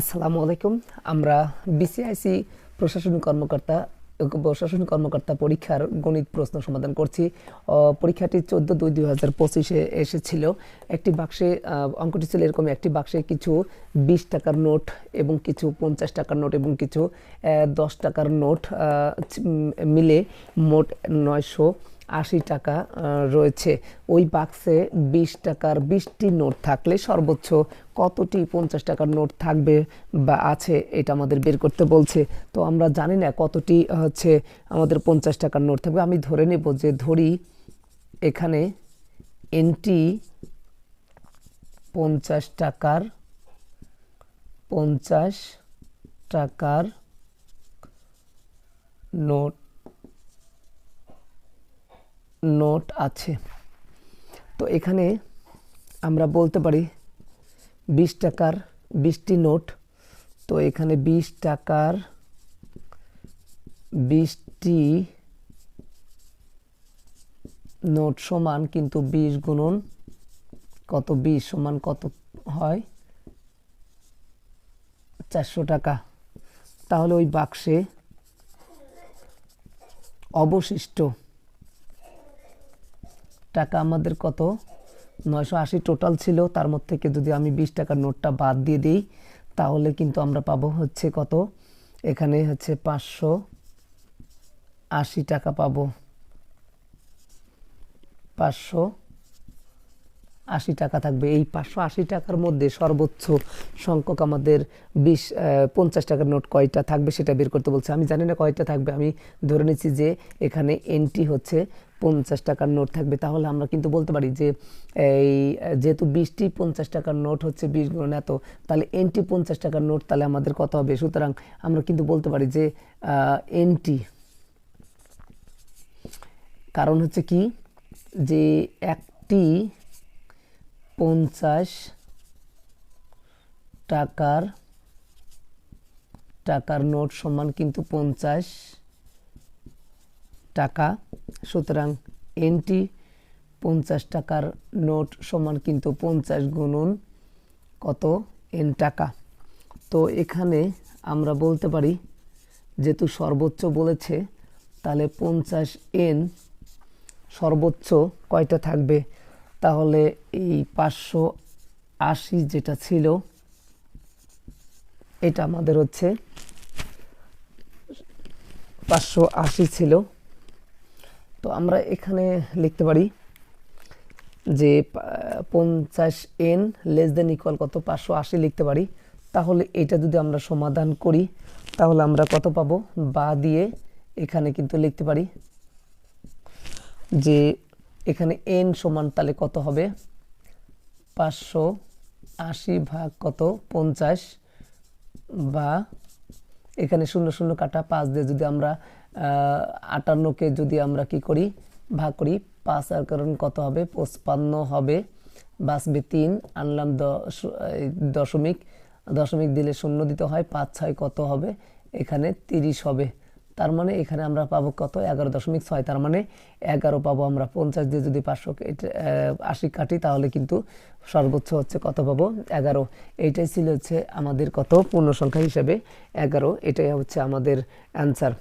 আসসালামু আলাইকুম। আমরা বিসিআইসি প্রশাসনিক কর্মকর্তা প্রশাসনিক কর্মকর্তা পরীক্ষার গণিত প্রশ্ন সমাধান করছি। পরীক্ষাটি চোদ্দ দুই দুই হাজার পঁচিশে এসেছিল। একটি বাক্সে অঙ্কটি ছিল এরকম, একটি বাক্সে কিছু বিশ টাকার নোট এবং কিছু পঞ্চাশ টাকার নোট এবং কিছু দশ টাকার নোট মিলে মোট নয়শো আশি টাকা রয়েছে। ওই বাক্সে বিশ টাকার বিশটি নোট থাকলে সর্বোচ্চ কতটি পঞ্চাশ টাকার নোট থাকবে বা আছে এটা আমাদের বের করতে বলছে। তো আমরা জানি না কতটি হচ্ছে আমাদের পঞ্চাশ টাকার নোট থাকবে। আমি ধরে নেব যে ধরি এখানে এনটি পঞ্চাশ টাকার পঞ্চাশ টাকার নোট নোট আছে। তো এখানে আমরা বলতে পারি বিশ টাকার বিশটি নোট। তো এখানে বিশ টাকার বিশটি নোট সমান কিন্তু বিশ গুণন কত? বিশ সমান কত হয়? চারশো টাকা। তাহলে ওই বাক্সে অবশিষ্ট টাকা আমাদের কত? নয়শো আশি টোটাল ছিল, তার মধ্যে থেকে যদি আমি বিশ টাকার নোটটা বাদ দিয়ে দিই, তাহলে কিন্তু আমরা পাবো হচ্ছে কত? এখানে হচ্ছে পাঁচশো আশি টাকা পাবো। পাঁচশো আশি টাকা থাকবে। এই পাঁচশো আশি টাকার মধ্যে সর্বোচ্চ সংখ্যক আমাদের বিশ পঞ্চাশ টাকার নোট কয়টা থাকবে সেটা বের করতে বলছে। আমি জানি না কয়টা থাকবে। আমি ধরে নিচ্ছি যে এখানে এনটি হচ্ছে, পঞ্চাশ টাকার নোট থাকবে। তাহলে আমরা কিন্তু বলতে পারি যে, এই, যেহেতু বিশটি পঞ্চাশ টাকার নোট হচ্ছে বিশ গুণ এত, তাহলে এনটি পঞ্চাশ টাকার নোট তাহলে আমাদের কত হবে? সুতরাং আমরা কিন্তু বলতে পারি যে এনটি কারণ হচ্ছে কি? যে একটি পঞ্চাশ টাকার টাকার নোট সমান কিন্তু পঞ্চাশ টাকা। সুতরাং এনটি পঞ্চাশ টাকার নোট সমান কিন্তু পঞ্চাশ গুণন কত এন টাকা। তো এখানে আমরা বলতে পারি, যেহেতু সর্বোচ্চ বলেছে, তাহলে পঞ্চাশ এন সর্বোচ্চ কয়টা থাকবে? তাহলে এই পাঁচশো আশি যেটা ছিল, এটা আমাদের হচ্ছে পাঁচশো আশি ছিল। তো আমরা এখানে লিখতে পারি যে পঞ্চাশ এন লেস দেন ইকুয়াল কত? পাঁচশো আশি লিখতে পারি। তাহলে এটা যদি আমরা সমাধান করি, তাহলে আমরা কত পাবো? বা দিয়ে এখানে কিন্তু লিখতে পারি যে এখানে এন সমান তাহলে কত হবে? পাঁচশো আশি ভাগ কত? পঞ্চাশ বা এখানে শূন্য শূন্য কাটা পাঁচ দিয়ে যদি আমরা আটান্নকে যদি আমরা কি করি? ভাগ করি। পাঁচ আর কারণ কত হবে? পঁচপান্ন হবে। বাঁচবে তিন, আনলাম দশমিক। দশমিক দিলে শূন্য দিতে হয়, পাঁচ ছয় কত হবে? এখানে তিরিশ হবে। তার মানে এখানে আমরা পাবো কত? এগারো দশমিক ছয়। তার মানে এগারো পাবো আমরা পঞ্চাশ দিয়ে যদি পাঁচশো আশি কাটি, তাহলে কিন্তু সর্বোচ্চ হচ্ছে কত পাবো? এগারো। এইটাই ছিল হচ্ছে আমাদের কত? পূর্ণ সংখ্যা হিসেবে এগারো। এটাই হচ্ছে আমাদের অ্যান্সার